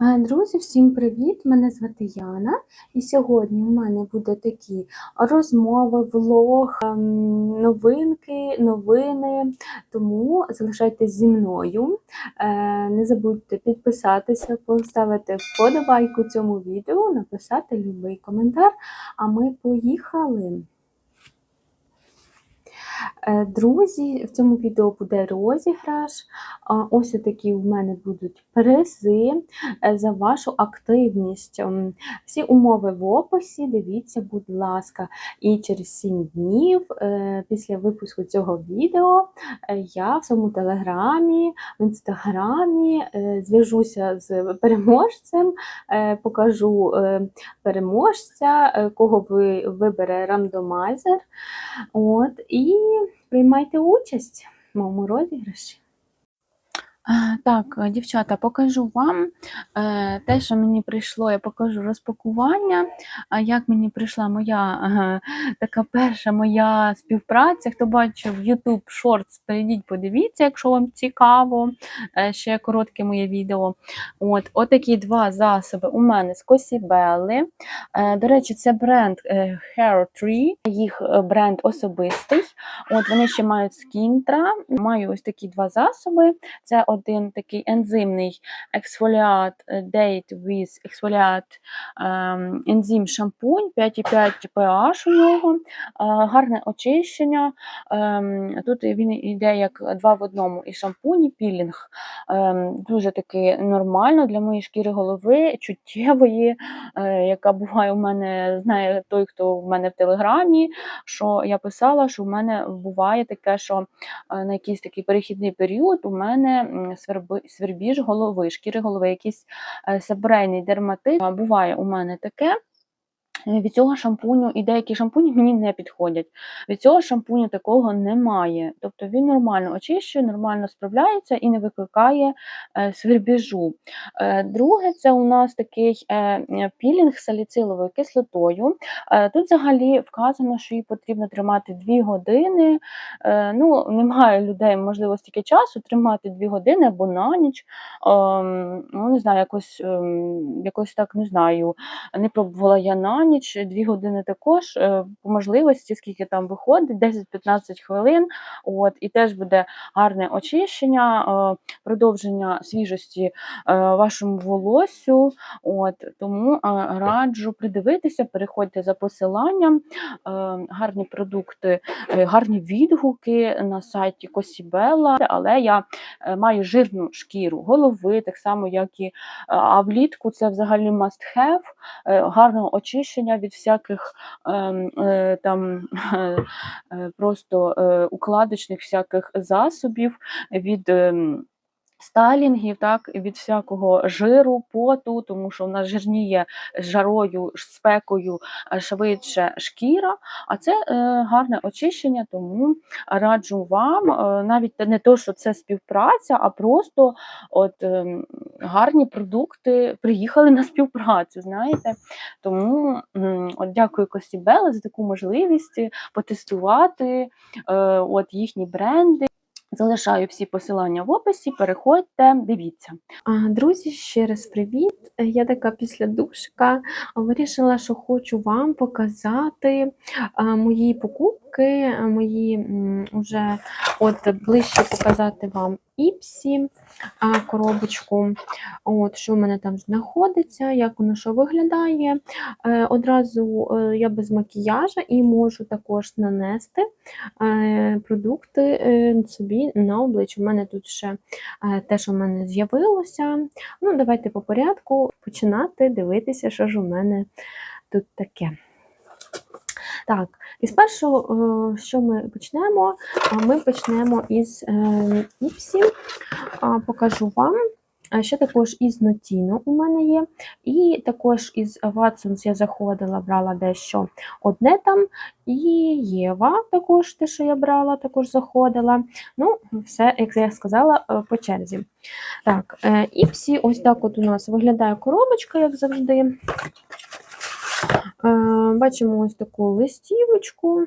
Друзі, всім привіт! Мене звати Яна, і сьогодні у мене буде такі розмови, влог, ем, новинки, новини. Тому залишайтесь зі мною. Е, Не забудьте підписатися, поставити вподобайку цьому відео, написати любий коментар. А ми поїхали! Е, Друзі, в цьому відео буде розіграш. Ось такі у мене будуть призи е, за вашу активність. Всі умови в описі, дивіться, будь ласка. І через 7 днів е, після випуску цього відео я в своєму телеграмі, в інстаграмі зв'яжуся з переможцем, покажу переможця, кого ви вибере рандомайзер. От, і приймайте участь в моєму розіграші. Е, Так, е, дівчата, покажу вам е, те, що мені прийшло, я покажу розпакування, як мені прийшла моя така перша моя співпраця. Хто бачив YouTube Shorts, перейдіть, подивіться, якщо вам цікаво, ще коротке моє відео. От, Отакі два засоби у мене з Косібели. До речі, це бренд Hair Tree, їх бренд особистий. От Вони ще мають скінтра. Маю ось такі два засоби. Це один такий ензимний ексфоліат е, Date with Exfoliate ем, ензим шампунь 5,5 pH у нього, е, гарне очищення. ем, Тут він йде як два в одному і шампунь, і пілінг. Ем, Дуже таки нормально для моєї шкіри голови, чуттєвої, е, яка буває у мене, знає той, хто в мене в телеграмі, що я писала, що в мене буває таке, що на якийсь такий перехідний період у мене свербіж голови, шкіри голови, якийсь себрейний дерматит. Буває у мене таке. Від цього шампуню і деякі шампуні мені не підходять. Від цього шампуню такого немає. Тобто він нормально очищує, нормально справляється і не викликає е, свербіжу. Е, Друге, це у нас такий е, пілінг з саліциловою кислотою. Тут взагалі вказано, що її потрібно тримати 2 години. Ну, немає людей, можливо, стільки часу тримати 2 години або на ніч. Ем, Ну, не знаю, якось, ем, якось так не знаю. Не пробувала я на ніч, 2 години також, е, по можливості, скільки там виходить, 10-15 хвилин. От, і теж буде гарне очищення, е, продовження свіжості е, вашому волосю. От, тому раджу придивитися, переходьте за посиланням, гарні продукти, гарні відгуки на сайті Косібела, але я маю жирну шкіру голови, так само, як і а влітку це взагалі must have, гарного очищення від всяких ем, е, там е, просто е, укладочних всяких засобів, від ем, стайлінгів, так, від всякого жиру, поту, тому що в нас жирніє жарою, спекою швидше шкіра, а це е, гарне очищення, тому раджу вам, е, навіть не то, що це співпраця, а просто от, ем, гарні продукти приїхали на співпрацю, знаєте. Тому от дякую Костібеле за таку можливість потестувати е, от їхні бренди. Залишаю всі посилання в описі, переходьте, дивіться. Друзі, ще раз привіт! Я така після душка вирішила, що хочу вам показати мої покупки, а, мої м, уже от ближче показати вам іпсі коробочку, от, що в мене там знаходиться, як воно що виглядає. Е, Одразу е, я без макіяжа і можу також нанести е, продукти е, собі на обличчя. У мене тут ще е, те, що в мене з'явилося. Ну, давайте по порядку починати дивитися, що ж у мене тут таке. Так, і спершу, е, що ми почнемо? Ми почнемо із е, Іпсі. Покажу вам. Ще також із Notino у мене є. І також із Watsons я заходила, брала дещо одне там. І Єва також те, що я брала, також заходила. Ну, все, як я сказала, е, по черзі. Так, Іпсі, ось так от у нас виглядає коробочка, як завжди. Е, Бачимо ось таку листівочку.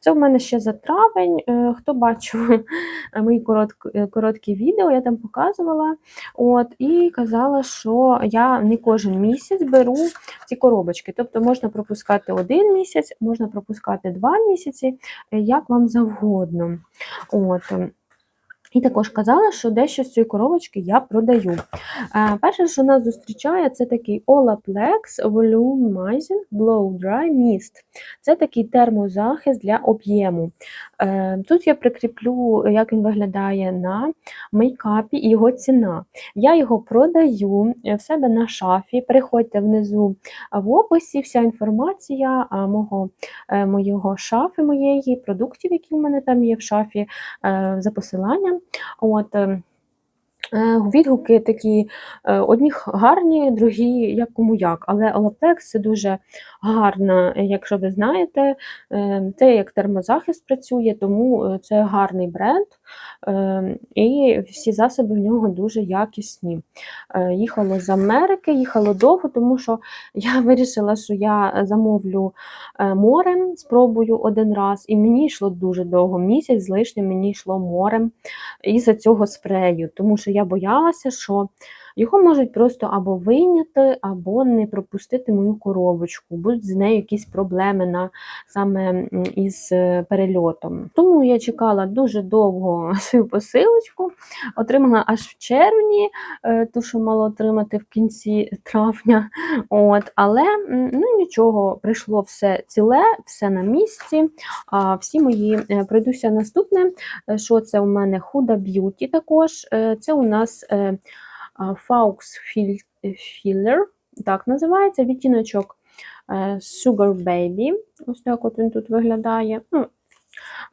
Це в мене ще за травень. Е, Хто бачив мої короткі, е, короткі відео, я там показувала. От, і казала, що я не кожен місяць беру ці коробочки. Тобто можна пропускати один місяць, можна пропускати два місяці, е, як вам завгодно. От. І також казала, що дещо з цієї коробочки я продаю. Е, Перше, що нас зустрічає, це такий Olaplex Volumizing Blow Dry Mist. Це такий термозахист для об'єму. Е, Тут я прикріплю, як він виглядає на мейкапі і його ціна. Я його продаю в себе на шафі. Переходьте внизу в описі, вся інформація мого, е, моєго шафи, моєї, продуктів, які в мене там є в шафі, за посиланням. От, е, е, Відгуки такі, е, одні гарні, другі як кому як. Але Olaplex це дуже гарна, якщо ви знаєте, е, це як термозахист працює, тому е, це гарний бренд. е, І всі засоби в нього дуже якісні. Е, Їхало з Америки, їхало довго, тому що я вирішила, що я замовлю е, морем, спробую один раз, і мені йшло дуже довго. Місяць з лишнім мені йшло морем із-за цього спрею, тому що я боялася, що його можуть просто або вийняти, або не пропустити мою коробочку. Будуть з нею якісь проблеми на саме із е, перельотом. Тому я чекала дуже довго свою посилочку, отримала аж в червні, е, ту, що мала отримати в кінці травня. От, але ну нічого, прийшло все ціле, все на місці. А, всі мої е, пройдуся наступне. Що це у мене Huda Beauty також. Це у нас Filler, так називається, відтіночок е, Sugar Baby. Ось так от він тут виглядає. Ну,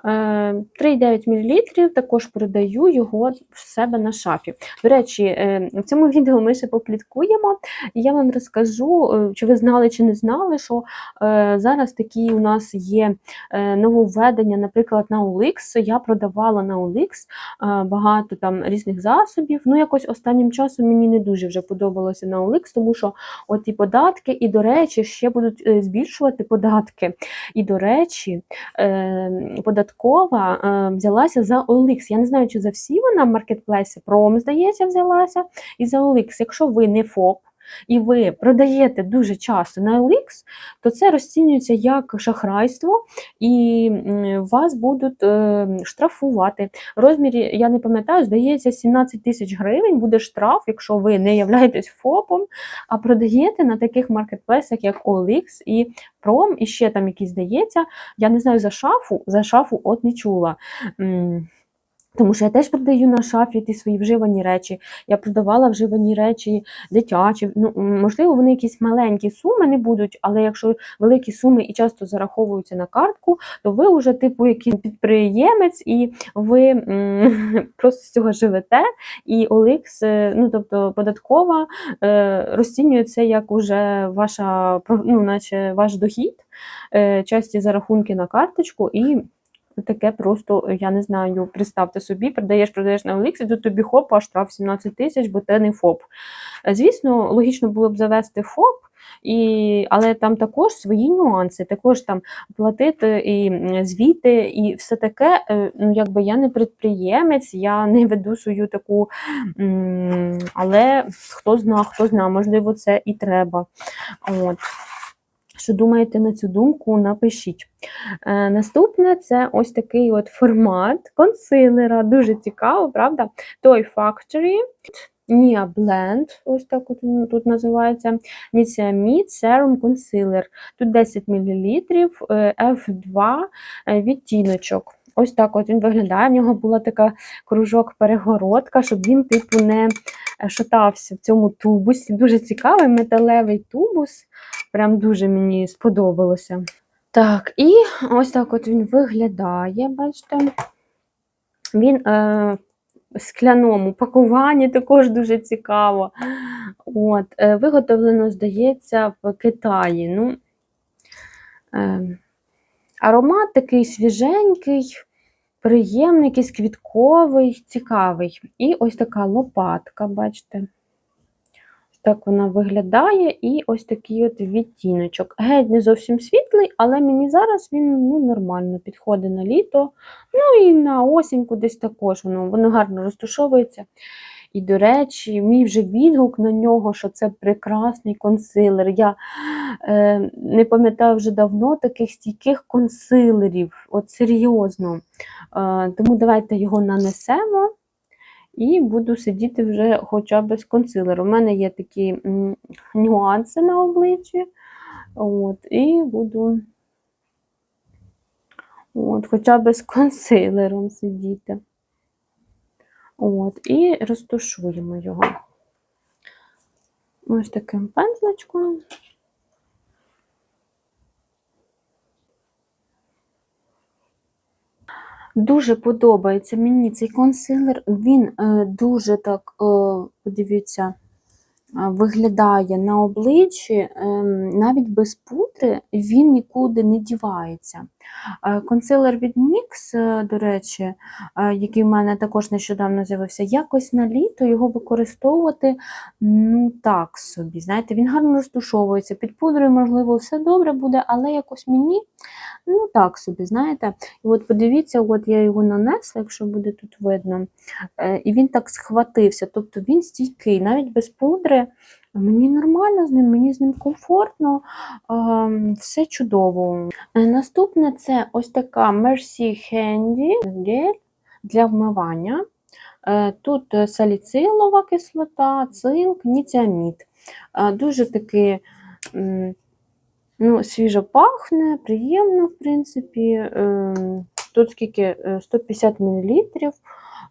3,9 мл, також продаю його в себе на шафі. До речі, е, в цьому відео ми ще попліткуємо, я вам розкажу, е, чи ви знали, чи не знали, що е, зараз такі у нас є е, нововведення, наприклад, на OLX. Я продавала на OLX е, багато там різних засобів. Ну, якось останнім часом мені не дуже вже подобалося на OLX, тому що от і податки, і, до речі, ще будуть е, збільшувати податки. І, до речі, е, податкова е, взялася за OLX. Я не знаю, чи за всі вона в маркетплейсі, Пром, здається, взялася, і за OLX. Якщо ви не ФОП, і ви продаєте дуже часто на OLX, то це розцінюється як шахрайство, і вас будуть е, штрафувати. Розмірі, я не пам'ятаю, здається, 17 тисяч гривень буде штраф, якщо ви не являєтесь ФОПом, а продаєте на таких маркетплейсах, як OLX і Prom, і ще там якісь здається. Я не знаю за шафу, за шафу от не чула. Тому що я теж продаю на шафі ті свої вживані речі. Я продавала вживані речі дитячі. Ну, можливо, вони якісь маленькі суми не будуть, але якщо великі суми і часто зараховуються на картку, то ви вже типу якийсь підприємець, і ви просто з цього живете. І OLX, е, ну тобто податкова, е, розцінює це як уже ваша ну, наче ваш дохід, е, часті зарахунки на карточку і. Таке просто, я не знаю, представте собі, продаєш, продаєш на OLX, і тут тобі хоп, аж штраф 17 тисяч, бо ти не ФОП. Е, Звісно, логічно було б завести ФОП, і, але там також свої нюанси, також там платити і звіти, і все таке. Е, Ну, якби я не підприємець, я не веду свою таку, але хто зна, хто зна, можливо, це і треба. От. Що думаєте на цю думку, напишіть. Е, наступне це ось такий от формат консилера. Дуже цікаво, правда? Toy Factory. Nia Blend, ось так от тут називається. Niacinamide Serum Concealer. Тут 10 мл, F2 е, відтіночок. Ось так от він виглядає. В нього була така кружок-перегородка, щоб він, типу, не е, шатався в цьому тубусі. Дуже цікавий металевий тубус. Прям дуже мені сподобалося. Так, і ось так от він виглядає, бачите. Він е, в скляному пакуванні також дуже цікаво. От, е, виготовлено, здається, в Китаї. Ну, е, аромат такий свіженький, приємний, якийсь квітковий, цікавий. І ось така лопатка, бачите. Так вона виглядає, і ось такий от відтіночок. Геть не зовсім світлий, але мені зараз він ну, нормально підходить на літо. Ну і на осінь кудись також воно, воно гарно розташовується. І, до речі, мій вже відгук на нього, що це прекрасний консилер. Я е, не пам'ятаю вже давно таких стійких консилерів, от серйозно. Е, тому давайте його нанесемо. І буду сидіти вже хоча б з консилеру. У мене є такі нюанси на обличчі. От, і буду от, хоча б з консилером сидіти. От, і розташуємо його. Ось таким пензличком. Дуже подобається мені цей консилер. Він е, дуже так, е, подивіться, е, виглядає на обличчі, е, навіть без пудри він нікуди не дівається. Е, консилер від NYX, е, до речі, е, який в мене також нещодавно з'явився, якось на літо його використовувати ну так собі. Знаєте, він гарно розтушовується. Під пудрою, можливо, все добре буде, але якось мені ну так собі, знаєте. І от подивіться, от я його нанесла, якщо буде тут видно, і він так схватився. Тобто він стійкий, навіть без пудри. Мені нормально з ним, мені з ним комфортно, ем, все чудово. Е, Наступне це ось така Mercy Handy гель для вмивання. Е, Тут е, саліцилова кислота, цинк, ніціамід. Дуже такий м, ну, свіжо пахне, приємно, в принципі. Ем, Тут скільки Е, 150 мл.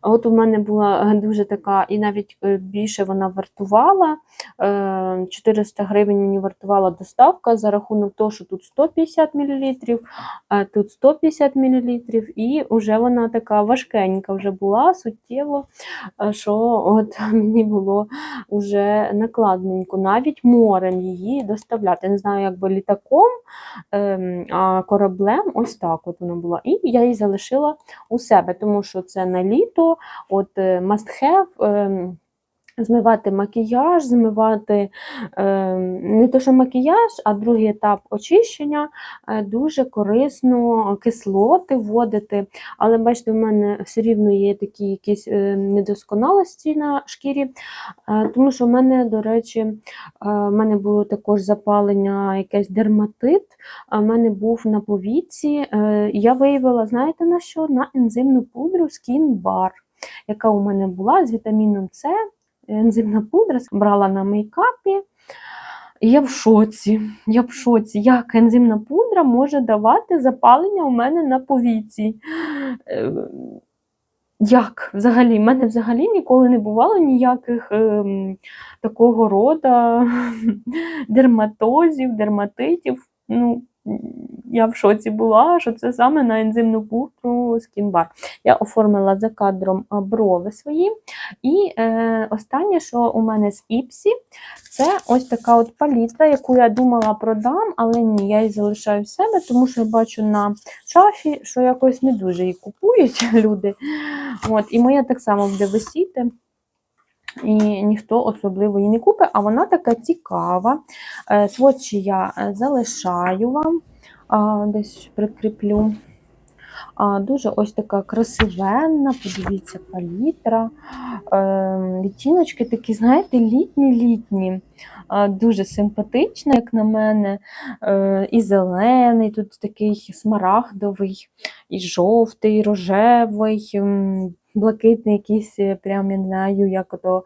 От у мене була е, дуже така, і навіть е, більше вона вартувала. Е, 400 гривень мені вартувала доставка за рахунок того, що тут 150 мл, а тут 150 мл, і вже вона така важкенька вже була, суттєво, е, що от мені було вже накладненько, навіть морем її доставляти. Не знаю, якби літаком, ем, а кораблем ось так от вона була. І я її залишила у себе, тому що це на літо, от э, must have Змивати макіяж, змивати е, не то, що макіяж, а другий етап очищення е, дуже корисно кислоти вводити. Але бачите, в мене все рівно є такі якісь е, недосконалості на шкірі, тому що в мене, до речі, в мене було також запалення, якийсь дерматит, а в мене був на повіці. Я виявила, знаєте на що? На ензимну пудру Skin Bar, яка у мене була з вітаміном С ензимна пудра, брала на мейкапі. Я в шоці. Я в шоці, як ензимна пудра може давати запалення у мене на повіці. Е, Як взагалі? У мене взагалі ніколи не бувало ніяких ем, такого роду дерматозів, дерматитів. Ну, я в шоці була, що це саме на ензимну пудру Bar. Я оформила за кадром брови свої. І е, останнє, що у мене з Іпсі, це ось така от палітра, яку я думала продам, але ні, я її залишаю в себе, тому що я бачу на шафі, що якось не дуже її купують люди. От, і моя так само буде висіти. І ніхто особливо її не купить, а вона така цікава. Е, Сводчі я е, залишаю вам, десь прикріплю. Дуже ось така красивенна, подивіться, палітра. Е, Відтіночки такі, знаєте, літні-літні, дуже симпатична, як на мене. І зелений, тут такий смарагдовий, і жовтий, і рожевий, блакитний якийсь, е, прям я не знаю, як то,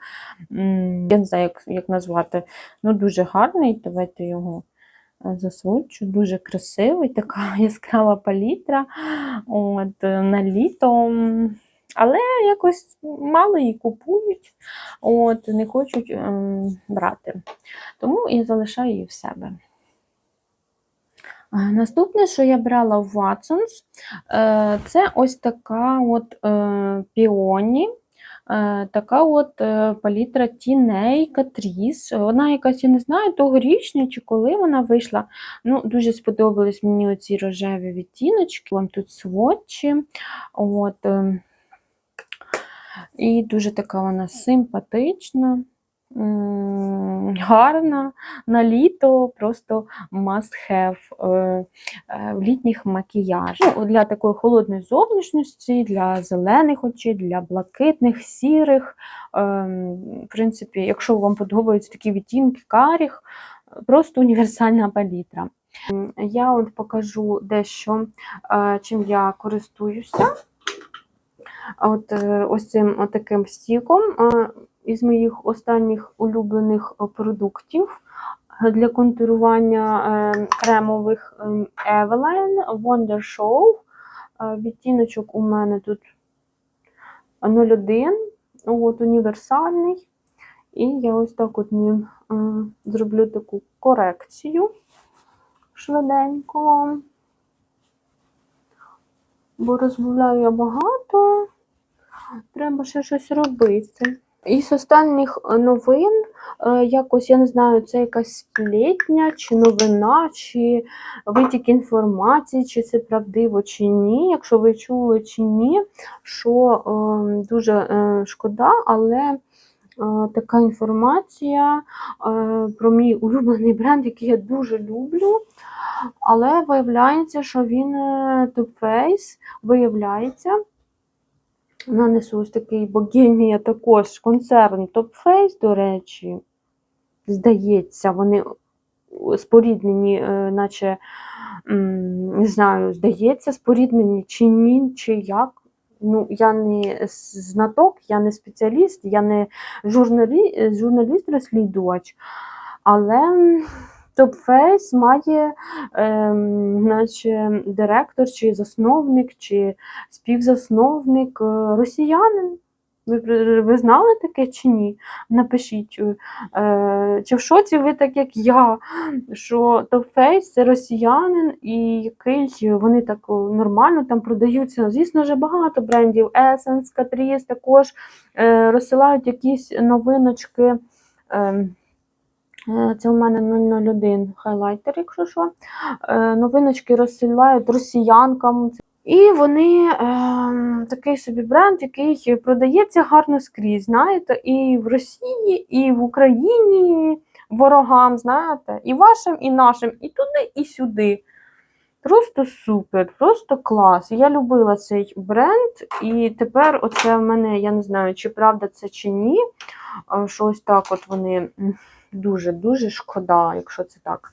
я не знаю, як, як назвати. Ну, дуже гарний. Давайте його е. Дуже красивий, така яскрава палітра. От, е, на літо. Але якось мало її купують, от, не хочуть ем, брати. Тому я залишаю її в себе. Наступне, що я брала в Watsons, е, це ось така от е, піоні. Е, Така от палітра тіней Catrice. Вона якась, я не знаю, тогорічня чи коли вона вийшла. Ну, Дуже сподобались мені оці рожеві відтіночки. Вам тут сводчі. От, е, і дуже така вона симпатична. Гарна на літо, просто must have е, е, в літніх макіяжах. Ну, для такої холодної зовнішності, для зелених очей, для блакитних, сірих. Ем, В принципі, якщо вам подобаються такі відтінки, каріх, просто універсальна палітра. Я от покажу дещо, е, чим я користуюся. От ось цим от таким стіком із моїх останніх улюблених е, продуктів е, для контурування е, кремових Eveline Wonder Show. Відтіночок у мене тут 01, от універсальний. І я ось так от ним зроблю таку корекцію швиденько. Бо розмовляю я багато, треба ще щось робити. Із останніх е, новин, е, якось я не знаю, це якась сплетня, чи новина, чи витік інформації, чи це правдиво, чи ні. Якщо ви чули чи ні, що е, дуже шкода, але така інформація про мій улюблений бренд, який я дуже люблю. Але виявляється, що він Face, виявляється, нанесу ось такий богемія також концерн Face, до речі, здається, вони споріднені, е, наче, не знаю, здається, споріднені чи ні, чи як. Ну, я не знаток, я не спеціаліст, я не журналі... журналіст-розслідувач, але Top Face має ем, наче директор, чи засновник, чи співзасновник е, росіянин. Ви, ви знали таке чи ні? Напишіть, е, чи в шоці ви так, як я, що Top Face це росіянин, і який вони так нормально там продаються. Звісно ж, багато брендів. Essence, Catrice також е, розсилають якісь новиночки. Е, Це у мене 001 хайлайтер, якщо що. Е, Новиночки розсилають росіянкам. І вони е, такий собі бренд, який продається гарно скрізь, знаєте, і в Росії, і в Україні ворогам, знаєте, і вашим, і нашим, і туди, і сюди. Просто супер, просто клас. Я любила цей бренд, і тепер оце в мене, я не знаю, чи правда це чи ні. е, Що ось так от вони дуже-дуже шкода, якщо це так.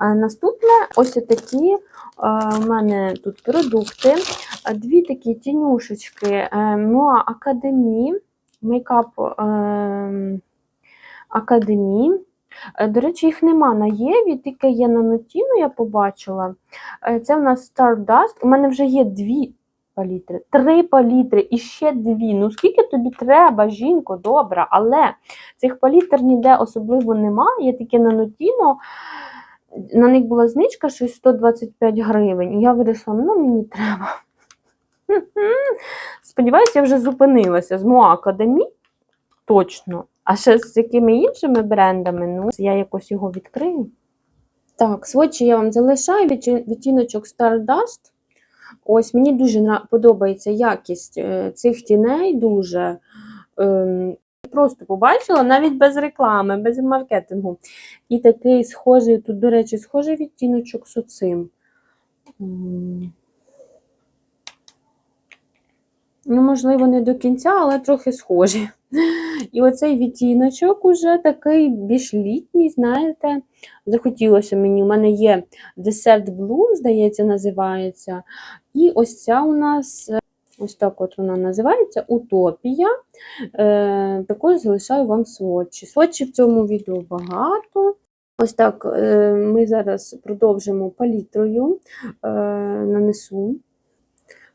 Е, Наступне ось такі е, у мене тут продукти. Е, Дві такі тінюшечки Моа Академі, Мейкап ем, Академі. Е, До речі, їх нема на Єві, тільки є на Нотіну, я побачила. Е, Це в нас Stardust. У мене вже є дві палітри, три палітри і ще дві. Ну скільки тобі треба, жінко, добра, але цих палітр ніде особливо нема, є тільки на Нотіно. На них була знижка щось 125 гривень. І я вирішила, ну мені треба. Сподіваюся, я вже зупинилася з Моа Академі. Точно. А ще з якими іншими брендами, ну, я якось його відкрию. Так, сводчі я вам залишаю відтіночок Stardust. Ось мені дуже подобається якість е, цих тіней, дуже. Ем, Просто побачила навіть без реклами, без маркетингу. І такий схожий, тут, до речі, схожий відтіночок з оцим. Ну, можливо, не до кінця, але трохи схожі. І оцей відтіночок уже такий більш літній, знаєте, захотілося мені. У мене є Desert Bloom, здається, називається. І ось ця у нас, е, ось так от вона називається Утопія. Е, також залишаю вам сводчі. Сводчі в цьому відео багато. Ось так е, ми зараз продовжимо палітрою, е, нанесу.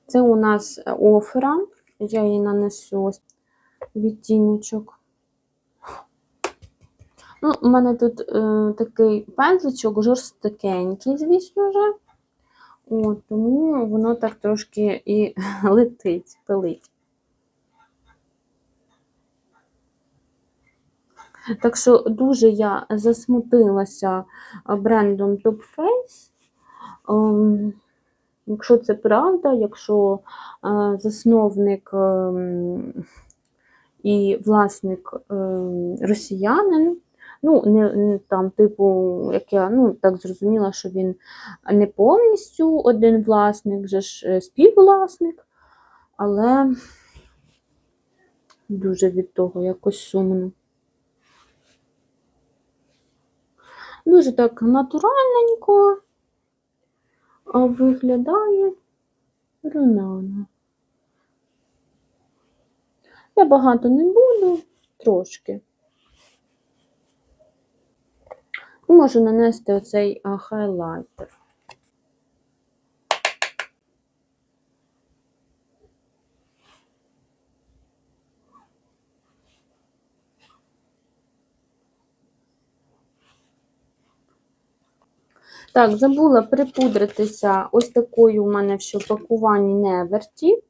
Це у нас офера. Я її нанесу ось відтіночок. Ну, у мене тут е, такий пензличок, жорстокенький, звісно ж. От, тому воно так трошки і летить, пилить. Так що дуже я засмутилася брендом Top Face. Ем, Якщо це правда, якщо е, засновник ем, і власник ем, росіянин, Ну, не, там, типу, як я ну, так зрозуміла, що він не повністю один власник, же ж е, співвласник, але дуже від того якось сумно. Дуже так натуральненько виглядає румяна. Я багато не буду, трошки. І можу нанести оцей хайлайтер. Так, забула припудритися ось такою у мене в пакуванні Неверті.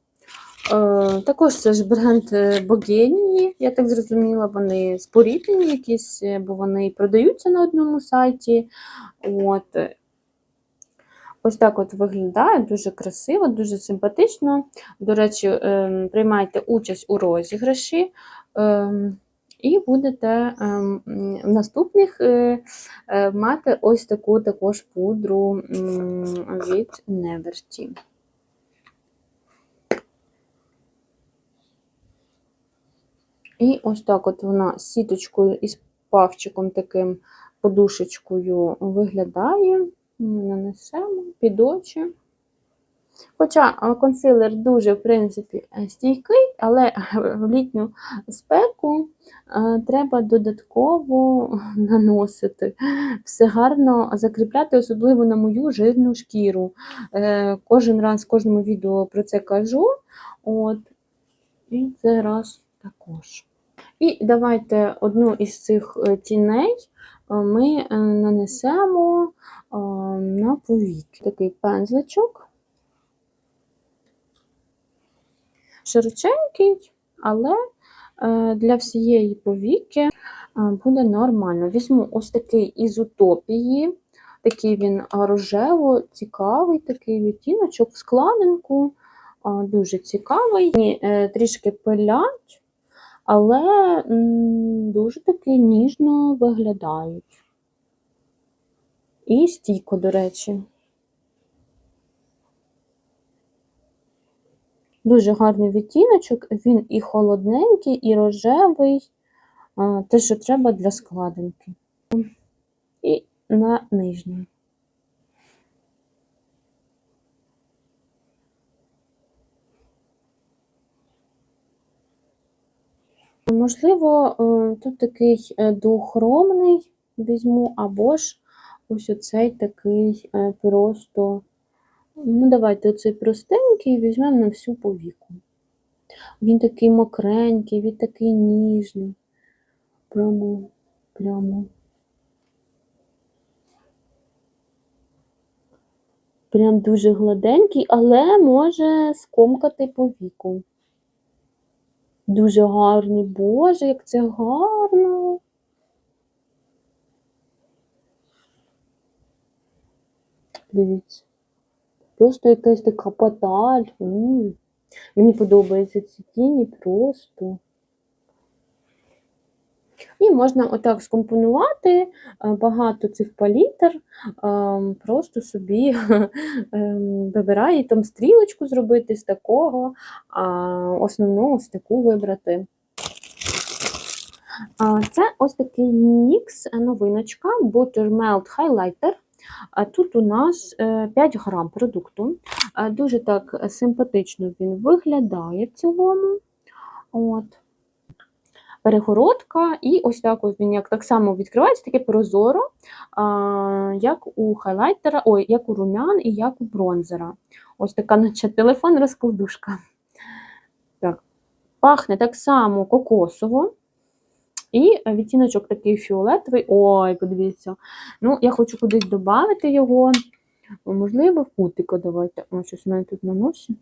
Е, також це ж бренд Богенії, я так зрозуміла, вони споріднені якісь, е, бо вони продаються на одному сайті. От. Ось так от виглядає, дуже красиво, дуже симпатично. До речі, е, приймайте участь у розіграші. Е, і будете ем, в наступних е, мати ось таку також пудру від Неверті. І ось так от вона сіточкою і з павчиком таким подушечкою виглядає. Ми нанесемо під очі. Хоча консилер дуже, в принципі, е, стійкий, але в літню спеку е, треба додатково наносити. Все гарно закріпляти, особливо на мою жирну шкіру. Е, Кожен раз в кожному відео про це кажу. От. І це раз також. І давайте одну із цих е, тіней е, ми е, нанесемо на повіки. Такий пензличок. Широченький, але для всієї повіки буде нормально. Візьму ось такий із утопії, такий він рожево, цікавий такий відтіночок в складинку, дуже цікавий. Трішки пилять, але дуже таки ніжно виглядають. І стійко, до речі. Дуже гарний відтіночок, він і холодненький, і рожевий, те, що треба для складинки. І на нижній. Можливо, е, тут такий е, двохромний візьму, або ж ось оцей такий е, просто. Ну, давайте оцей простенький візьмемо на всю повіку. Він такий мокренький, він такий ніжний. Прямо, прямо. Прям дуже гладенький, але може скомкати повіку. Дуже гарний, Боже, як це гарно. Дивіться. Просто якась така паталь. М. Мені подобаються ці тіні просто. І можна отак скомпонувати е, багато цих палітр, е, просто собі ем, вибирає там стрілочку зробити з такого, а основну ось таку вибрати. Це ось такий NYX новиночка Buttermelt Highlighter. Тут у нас е, 5 грам продукту. Дуже так симпатично він виглядає в цілому. От. Перегородка, і ось так ось він як так само відкривається, таке прозоро, а, як у хайлайтера, ой, як у румян і як у бронзера. Ось така, наче телефон розкладушка. Так. Пахне так само кокосово. І відтіночок такий фіолетовий. Ой, подивіться. Ну, я хочу кудись додати його. Можливо, в кутика давайте. О, щось у мене тут на носі.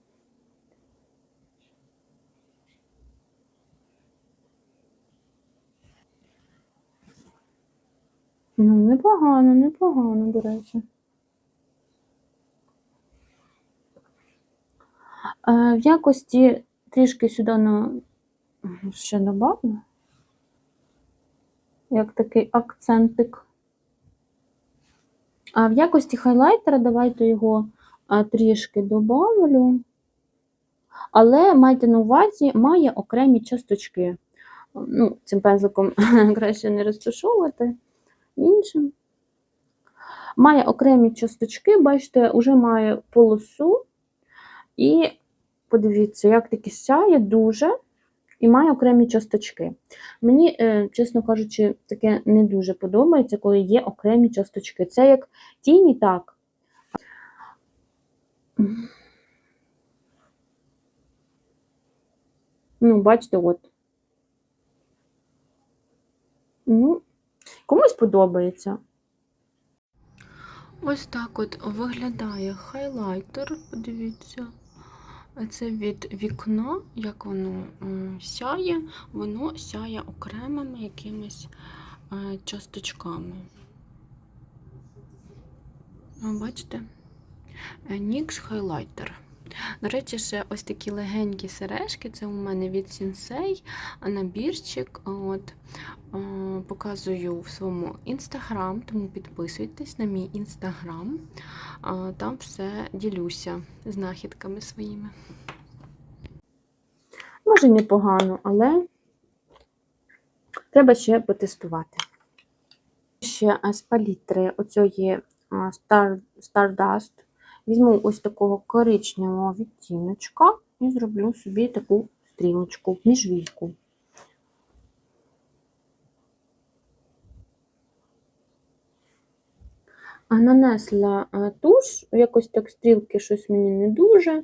Ну, непогано, непогано, до речі. Е, в якості трішки сюди на ще добавлю. як такий акцентик. А в якості хайлайтера давайте його а, трішки добавлю. Але майте на увазі, має окремі часточки. Ну, цим пензликом краще не розташовувати іншим. Має окремі часточки, бачите, вже має полосу. І подивіться, як таки сяє дуже і має окремі часточки. Мені, е, чесно кажучи, таке не дуже подобається, коли є окремі часточки. Це як тіні, так. Ну, бачите, от. Ну, комусь подобається. Ось так от виглядає хайлайтер. Подивіться. Це від вікна, як воно сяє, воно сяє окремими якимись е, часточками. Бачите? Е, NYX Highlighter. До речі, ще ось такі легенькі сережки. Це у мене від Sensei, набірчик. От, показую в своєму інстаграм, тому підписуйтесь на мій інстаграм. Е, Там все ділюся знахідками своїми. Може, непогано, але треба ще потестувати. Ще з палітри оцієї а, Star, Stardust візьму ось такого коричневого відтіночка і зроблю собі таку стрілочку, міжвійку. А нанесла а, туш, якось так стрілки щось мені не дуже. Е,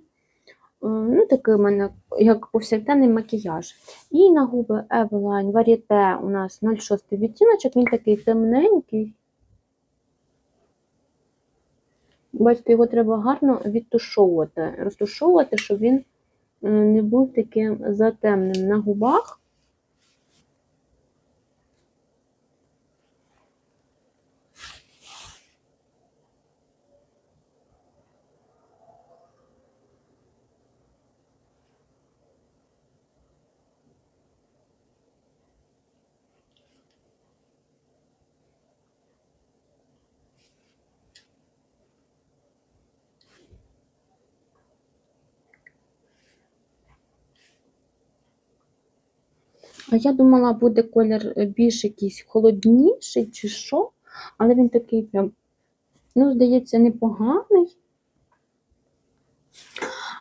Ну, такий у мене як повсякденний макіяж. І на губи Eveline Varieté у нас 06 відтіночок, він такий темненький. Бачите, його треба гарно відтушовувати, розтушовувати, щоб він е, не був таким затемним на губах. А я думала, буде колір е, більш якийсь холодніший чи що, але він такий прям, ну, здається, непоганий.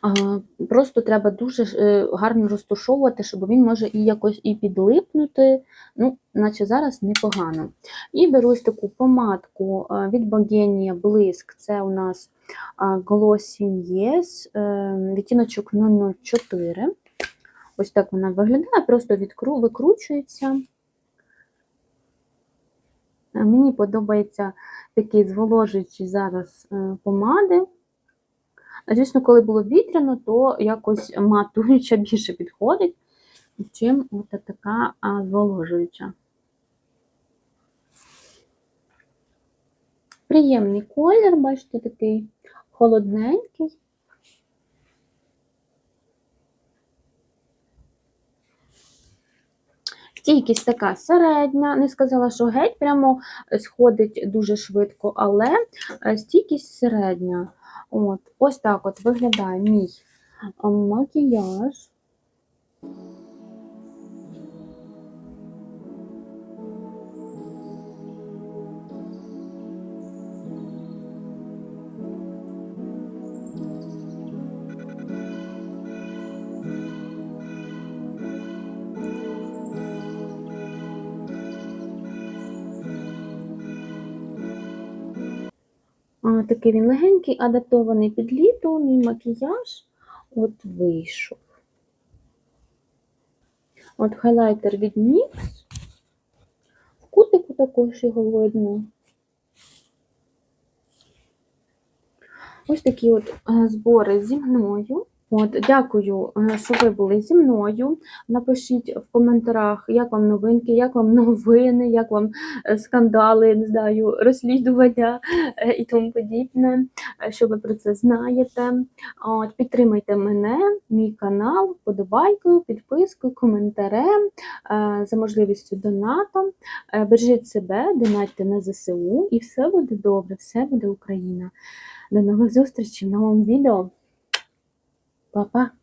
А, Просто треба дуже е, гарно розтушовувати, щоб він може і якось і підлипнути, ну, наче зараз непогано. І беру ось таку помадку е, від Bogenia Blisk, це у нас Glossy Yes, відтіночок 004. Ось так вона виглядає, просто відкру, викручується. Е, Мені подобається такий зволожуючий зараз е, помади. Звісно, коли було вітряно, то якось матуюча більше підходить, чим от така зволожуюча. Приємний колір, бачите, такий холодненький. Стійкість така середня, не сказала, що геть прямо сходить дуже швидко, але е, стійкість середня. От, ось так от виглядає мій макіяж. Такий він легенький, адаптований під літо, мій макіяж от вийшов. От хайлайтер від NYX. В кутику також його видно. Ось такі от е, збори зі мною. От, дякую, е, що ви були зі мною. Напишіть в коментарях, як вам новинки, як вам новини, як вам е, скандали, не знаю, розслідування е, і тому подібне, що ви про це знаєте. От, підтримайте мене, мій канал, вподобайкою, підпискою, коментарем, за можливістю донатом. Е, Бережіть себе, донатьте на ЗСУ, і все буде добре, все буде Україна. До нових зустрічей в новому відео. papá.